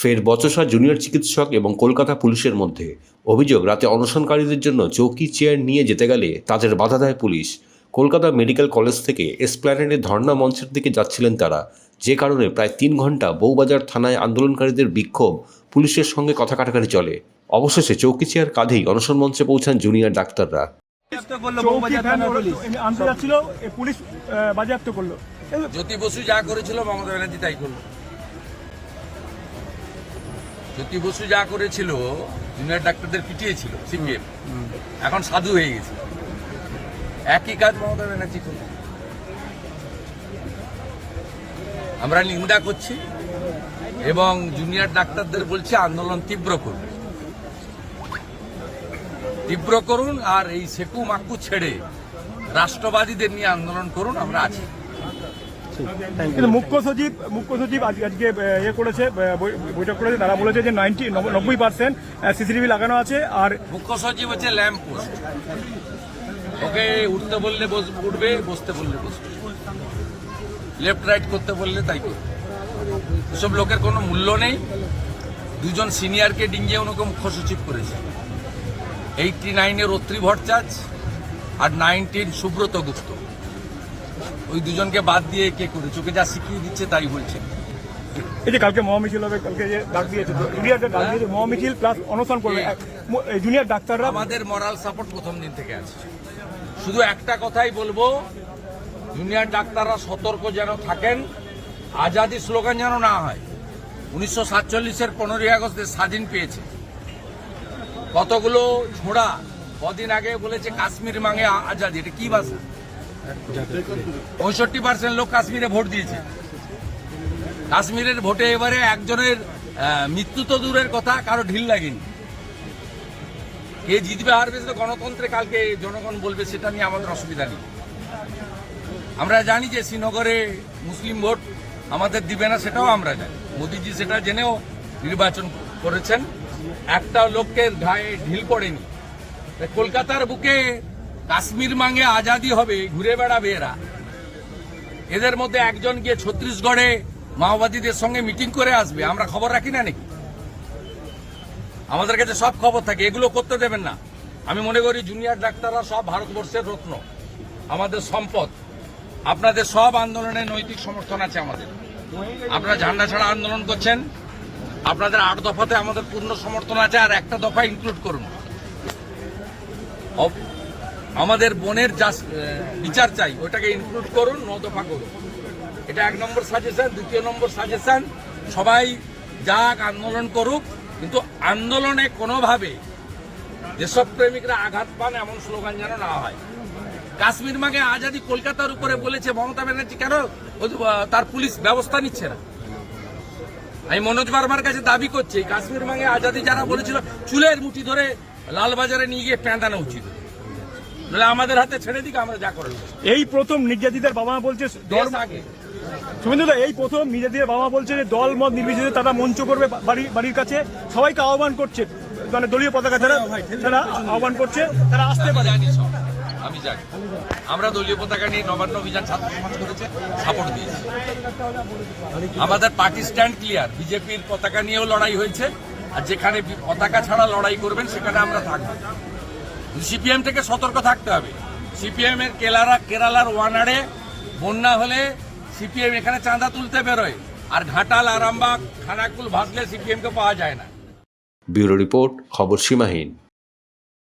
ফের বচসা জুনিয়র চিকিৎসক এবং কলকাতা পুলিশের মধ্যে অভিযোগ রাতে অনশনকারীদের জন্য চৌকি চেয়ার নিয়ে যেতে গেলে তাদের বাধা দেয় পুলিশ। কলকাতা মেডিকেল কলেজ থেকে এসপ্ল্যানেডে ধর্ণা মঞ্চের দিকে যাচ্ছিলেন তারা। যে কারণে প্রায় তিন ঘণ্টা বউবাজার থানায় আন্দোলনকারীদের বিক্ষোভ পুলিশের সঙ্গে কথা কাটাকাটি চলে। অবশেষে চৌকি চেয়ার কাঁধেই অনশন মঞ্চে পৌঁছান জুনিয়র ডাক্তাররা। পুলিশ। বাজেয়াপ্ত করল। জ্যোতি বসু যা করেছিল মমতা ব্যানার্জি তাই করল। জ্যোতি বসু যা করেছিল জুনিয়র ডাক্তারদের পিটিয়েছিল সিপিএম। এখন সাধু হয়ে গেছে। একই কাজ মমতা ব্যানার্জি করল আমরা নিন্দা করছি এবং জুনিয়র ডাক্তারদের বলছি আন্দোলন তীব্র করুন। তীব্র করুন আর এই সেকু মাকু ছেড়ে রাষ্ট্রবাদীদের নিয়ে আন্দোলন করুন আমরা আছি। কিন্তু মুখ্য সচিব মুখ্য সচিব আজ- আজকে ইয়ে করেছে বৈঠক করেছে তারা বলেছে যে নাইনটি নব্বই পার্সেন্ট সিসিটিভি লাগানো আছে আর মুখ্য সচিব হচ্ছে ল্যাম্প পোস্ট। ওকে উঠতে বললে বস- উঠবে বসতে বললে বসবে। লেফট রাইট করতে বললে তাই করবে। এসব লোকের কোনো মূল্য নেই। দুজন সিনিয়রকে ডিঙ্গিয়ে ওনাকে মুখ্য সচিব করেছে। এইটটি নাইনের অত্রি ভট্টাচ আর নাইনটিন সুব্রত গুপ্ত। ওই দুজনকে বাদ দিয়ে কে করে? চোখে যা শিখিয়ে দিচ্ছে তাই বলছে এই যে কালকে মহামিছিল হবে কালকে যে ডাক দিয়েছে জুনিয়রদের ডাক দিয়েছে মহামিছিল প্লাস অনশন করবে। জুনিয়র ডাক্তাররা আমাদের মরাল সাপোর্ট প্রথম দিন থেকে আছে। শুধু একটা কথাই বলব জুনিয়র ডাক্তাররা সতর্ক যেন থাকেন আজাদি স্লোগান যেন না হয়। উনিশশো সাতচল্লিশের পনেরোই আগস্টে স্বাধীন পেয়েছে। কতগুলো ছোড়া কদিন আগে বলেছে কাশ্মীর মাঙে আজাদি। এটা কি ভাষা? পঁয়ষট্টি পার্সেন্ট লোক কাশ্মীরে ভোট দিয়েছে। কাশ্মীরের ভোটে এবারে একজনের মৃত্যু তো দূরের কথা, কারও ঢিল লাগেনি। কে জিতবে হারবে সেটা গণতন্ত্রে কালকে জনগণ বলবে, সেটা নিয়ে আমাদের অসুবিধা নেই। আমরা জানি যে শ্রীনগরে মুসলিম ভোট আমাদের দিবে না, সেটাও আমরা জানি। মোদিজি সেটা জেনেও নির্বাচন করেছেন। একটা লোকের গায়ে ঢিল পড়েনি। কলকাতার বুকে কাশ্মীর মাঙ্গে আজাদি হবে, ঘুরে বেড়াবে এরা। এদের মধ্যে একজন গিয়ে ছত্তিশগড়ে মাওবাদীদের সঙ্গে মিটিং করে আসবে। আমরা খবর রাখি না নাকি? আমাদের কাছে সব খবর থাকে, এগুলো করতে দেবেন না। আমি মনে করি জুনিয়র ডাক্তাররা সব ভারতবর্ষের রত্ন, আমাদের সম্পদ। আপনাদের সব আন্দোলনে নৈতিক সমর্থন আছে আমাদের। আপনারা ঝান্ডা ছাড়া আন্দোলন করছেন। আপনাদের আট দফাতে আমাদের পূর্ণ সমর্থন আছে, আর একটা দফা ইনক্লুড করুন। আমাদের বোনের যা বিচার চাই, ওটাকে ইনক্লুড করুন ন দফা করুন। এটা এক নম্বর সাজেশন দ্বিতীয় নম্বর সাজেশন সবাই যাক, আন্দোলন করুক, কিন্তু আন্দোলনে কোনোভাবে যেসব প্রেমিকরা আঘাত পান এমন স্লোগান যেন না হয়। কাশ্মীর মাগে আজাদি কলকাতার উপরে বলেছে মমতা ব্যানার্জি, কেন? তার পুলিশ ব্যবস্থা নিচ্ছে না। আমি মনোজ বার্মার কাছে দাবি করছি, কাশ্মীর মাগে আজাদি যারা বলেছিল, চুলের মুঠি ধরে লালবাজারে নিয়ে গিয়ে প্যাঁদানো উচিত। নাহলে আমাদের হাতে ছেড়ে দিকে আমরা যা করব এই প্রথম নির্যাতিতার বাবা মা বলছে শুভেন্দুদা এই প্রথম নির্যাতিতার বাবা মা বলছে যে দল মত নির্বিশেষে তারা মঞ্চ করবে বাড়ি বাড়ির কাছে। সবাইকে আহ্বান করছে মানে দলীয় পতাকা ছাড়া তারা আহ্বান করছে তারা আসতে পারে। সব আমি জানি। আমরা দলীয় পতাকা নিয়ে নবান্ন অভিযান ছাত্র সমাজ করেছে সাপোর্ট দিয়েছি। আমাদের পার্টি স্ট্যান্ড ক্লিয়ার বিজেপির পতাকা নিয়েও লড়াই হয়েছে আর যেখানে পতাকা ছাড়া লড়াই করবেন সেখানে আমরা থাকব। সিপিএম থেকে সতর্ক থাকতে হবে। সিপিএম এর কেলারা কেরালার ওয়ানারে বন্যা হলে সিপিএম এখানে চাঁদা তুলতে বেরোয়। আর ঘাটাল, আরামবাগ, খানাকুল ভাসলে সিপিএম কে পাওয়া যায় না। ব্যুরো রিপোর্ট, খবর সীমাহীন।